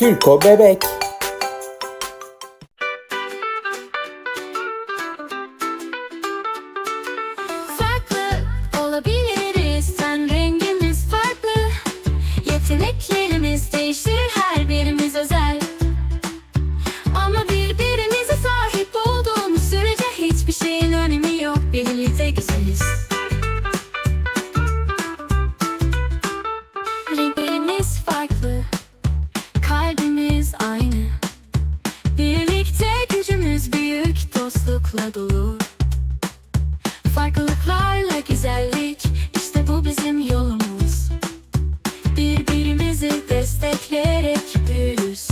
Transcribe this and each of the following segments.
Türko Bebek. Birbirimize sahip olduğumuz sürece Hiçbir şeyin önemi yok. Birlikte güzeliz Dostlukla dolu. Farklılıklarla güzellik işte bu bizim yolumuz. Birbirimizi destekleyerek büyürüz.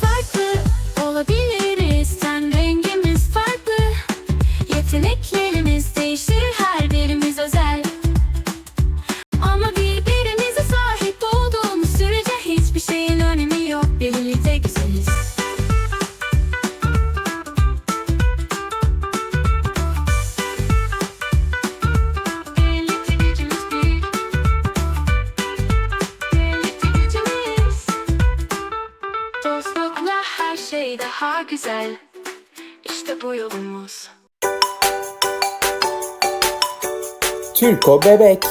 Farklı olabiliriz Dostlukla her şey daha güzel. İşte bu yolumuz. Türko Bebek